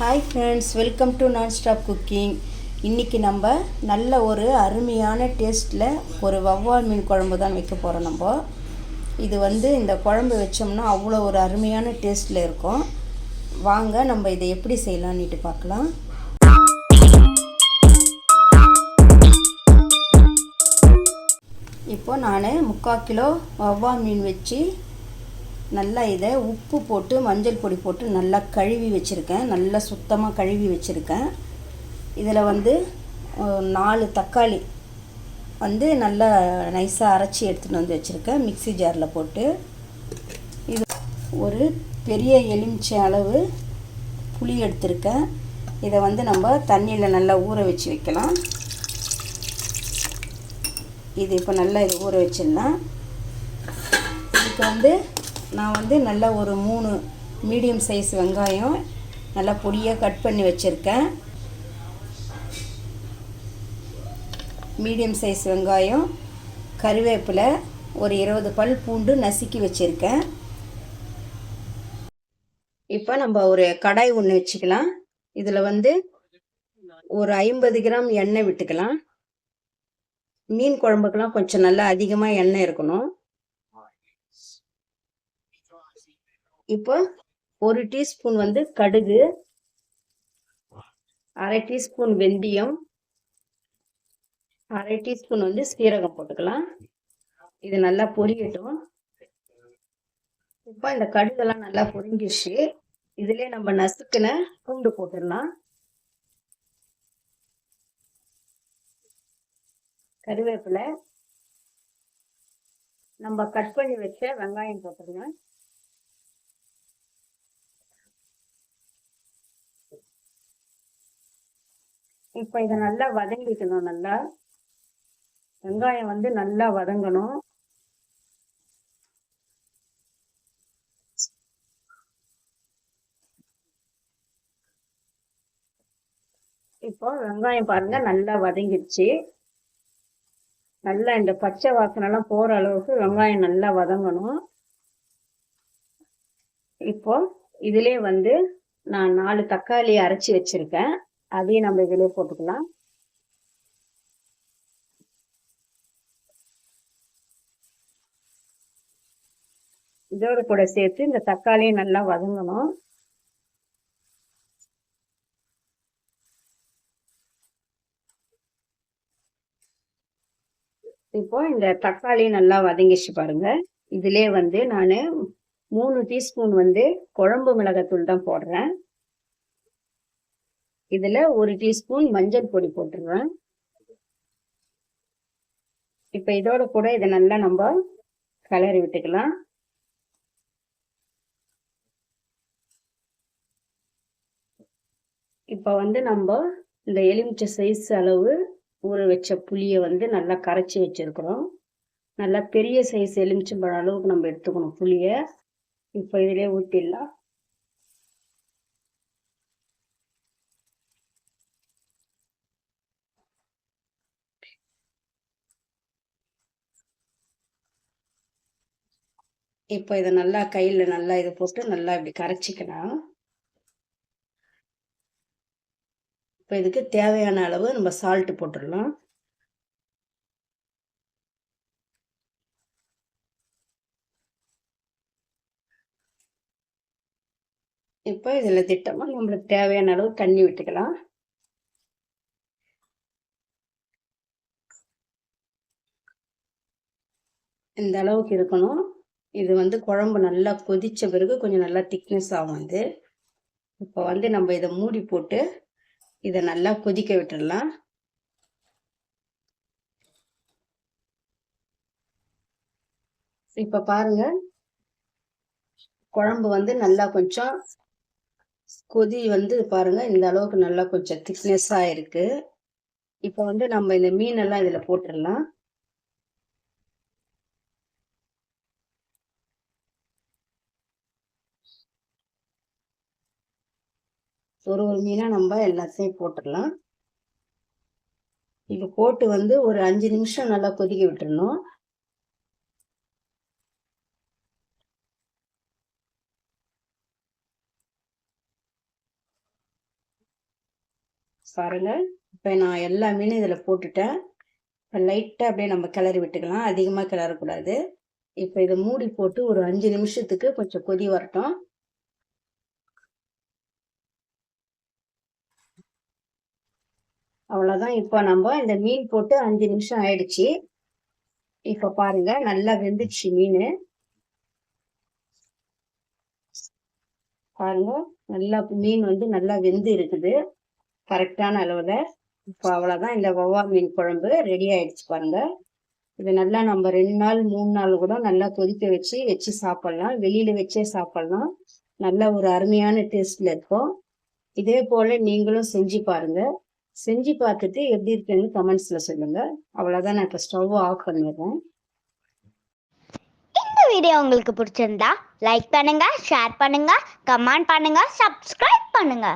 Hi friends welcome to non stop cooking இன்றைக்கி நம்ம நல்ல ஒரு அருமையான டேஸ்ட்டில் ஒரு வவ்வால் மீன் குழம்பு தான் வைக்க போகிறோம் நம்ம. இது வந்து இந்த குழம்பு வச்சோம்னா அவ்வளோ ஒரு அருமையான டேஸ்ட்டில் இருக்கும். வாங்க நம்ம இதை எப்படி செய்யலான்னுட்டு பார்க்கலாம். இப்போ நான் முக்கால் கிலோ வவ்வால் மீன் வச்சு நல்லா இதை உப்பு போட்டு மஞ்சள் பொடி போட்டு நல்லா கழுவி வச்சுருக்கேன். நல்லா சுத்தமாக கழுவி வச்சுருக்கேன். இதில் வந்து நாலு தக்காளி வந்து நல்லா நைஸாக அரைச்சி எடுத்துகிட்டு வந்து வச்சுருக்கேன். மிக்ஸி ஜாரில் போட்டு. இது ஒரு பெரிய எலுமிச்சை அளவு புளி எடுத்திருக்கேன். இதை வந்து நம்ம தண்ணியில் நல்லா ஊற வச்சு வைக்கலாம். இது இப்போ நல்லா இது ஊற வச்சிடலாம். இதுக்கு வந்து நான் வந்து நல்லா ஒரு மூணு மீடியம் சைஸ் வெங்காயம் நல்லா பொடியாக கட் பண்ணி வச்சுருக்கேன். மீடியம் சைஸ் வெங்காயம் கருவேப்பிலை ஒரு இருபது பல் பூண்டு நசுக்கி வச்சுருக்கேன். இப்போ நம்ம ஒரு கடாய் ஒன்று வச்சுக்கலாம். இதில் வந்து ஒரு ஐம்பது கிராம் எண்ணெய் விட்டுக்கலாம். மீன் குழம்புக்கெலாம் கொஞ்சம் நல்லா அதிகமாக எண்ணெய் இருக்கணும். இப்போ ஒரு டீஸ்பூன் வந்து கடுகு அரை டீஸ்பூன் வெந்தயம் அரை டீஸ்பூன் வந்து சீரகம் போட்டுக்கலாம். இது நல்லா பொரியட்டும். இப்போ இந்த கடுகெல்லாம் நல்லா பொரிஞ்சிச்சு இதுலேயே நம்ம நசுக்கின பூண்டு போட்டுடலாம். கருவேப்பிலை. நம்ம கட் பண்ணி வச்ச வெங்காயம் போட்டுருங்க. இப்போ இதை நல்லா வதங்கிக்கணும் நல்லா. வெங்காயம் வந்து நல்லா வதங்கணும். இப்போ வெங்காயம் பாருங்க நல்லா வதங்கிடுச்சு. நல்லா இந்த பச்சை வாசனைலாம் போகிற அளவுக்கு வெங்காயம் நல்லா வதங்கணும். இப்போ இதிலே வந்து நான் நாலு தக்காளி அரைச்சி வச்சிருக்கேன். அதையும் நம்ம இதிலே போட்டுக்கலாம். இதோடு கூட சேர்த்து இந்த தக்காளியும் நல்லா வதங்கணும். இப்போ இந்த தக்காளி நல்லா வதங்கிச்சு பாருங்க. இதுலேயே வந்து நான் மூணு டீஸ்பூன் வந்து குழம்பு மிளகாத்தூள் தான் போடுறேன். இதுல ஒரு டீஸ்பூன் மஞ்சள் பொடி போட்டுருவேன். இப்போ இதோட கூட இதை நல்லா நம்ம கலரி விட்டுக்கலாம். இப்போ வந்து நம்ம இந்த எலுமிச்சை சைஸ் அளவு ஊற வச்ச புளியை வந்து நல்லா கரைச்சி வச்சுருக்குறோம். நல்லா பெரிய சைஸ் எலுமிச்சம்பழம் அளவுக்கு நம்ம எடுத்துக்கணும் புளியை. இப்போ இதிலே ஊற்றிடலாம் இப்போ இதை நல்லா கையில் நல்லா இதை போட்டு நல்லா இப்படி கரைச்சிக்கலாம் இப்போ இதுக்கு தேவையான அளவு நம்ம சால்ட்டு போட்டுடலாம். இப்போ இதில் திட்டமாக நம்மளுக்கு தேவையான அளவு தண்ணி விட்டுக்கலாம். இந்த அளவுக்கு இருக்கணும். இது வந்து குழம்பு நல்லா கொதித்த பிறகு கொஞ்சம் நல்லா திக்னஸ் ஆகும் வந்து இப்போ வந்து நம்ம இதை மூடி போட்டு இதை நல்லா கொதிக்க விட்டுடலாம். இப்போ பாருங்க குழம்பு வந்து நல்லா கொஞ்சம் கொதி வந்து பாருங்க இந்த அளவுக்கு நல்லா கொஞ்சம் திக்னஸ்ஸாக இருக்குது இப்போ வந்து நம்ம இந்த மீனெல்லாம் இதில் போட்டுடலாம். ஒரு ஒரு மீனாக நம்ம எல்லாத்தையும் போட்டுடலாம் இப்போ போட்டு வந்து ஒரு அஞ்சு நிமிஷம் நல்லா கொதிக்க விட்டுறணும். பாருங்க இப்போ நான் எல்லா மீனும் இதில் போட்டுட்டேன். இப்போ லைட்டாக அப்படியே நம்ம கிளறி விட்டுக்கலாம். அதிகமாக கிளறக்கூடாது. இப்போ இதை மூடி போட்டு ஒரு அஞ்சு நிமிஷத்துக்கு கொஞ்சம் கொதி வரட்டும். அவ்வளோதான் இப்போ நம்ம இந்த மீன் போட்டு அஞ்சு நிமிஷம் ஆயிடுச்சு. இப்போ பாருங்க நல்லா வெந்துடுச்சு மீன். பாருங்க நல்லா மீன் வந்து நல்லா வெந்து இருக்குது. கரெக்டான அளவில். இப்போ அவ்வளோதான் இந்த வவ்வா மீன் குழம்பு ரெடி ஆயிடுச்சு பாருங்க. இது நல்லா நம்ம ரெண்டு நாள் மூணு நாள் கூட நல்லா கொதிக்க வச்சு வச்சு சாப்பிட்லாம். வெளியில வச்சே சாப்பிட்லாம். நல்ல ஒரு அருமையான டேஸ்ட்ல இருக்கும். இதே போல நீங்களும் செஞ்சு பாருங்க. செஞ்சு பார்த்துட்டு எப்படி இருக்குன்னு கமெண்ட்ஸில் சொல்லுங்கள் அவ்வளோதான் நான் இப்போ ஸ்டவ் ஆஃப் பண்ணிடுறேன். இந்த வீடியோ உங்களுக்கு பிடிச்சிருந்தா லைக் பண்ணுங்க ஷேர் பண்ணுங்க கமெண்ட் பண்ணுங்க சப்ஸ்கிரைப் பண்ணுங்க.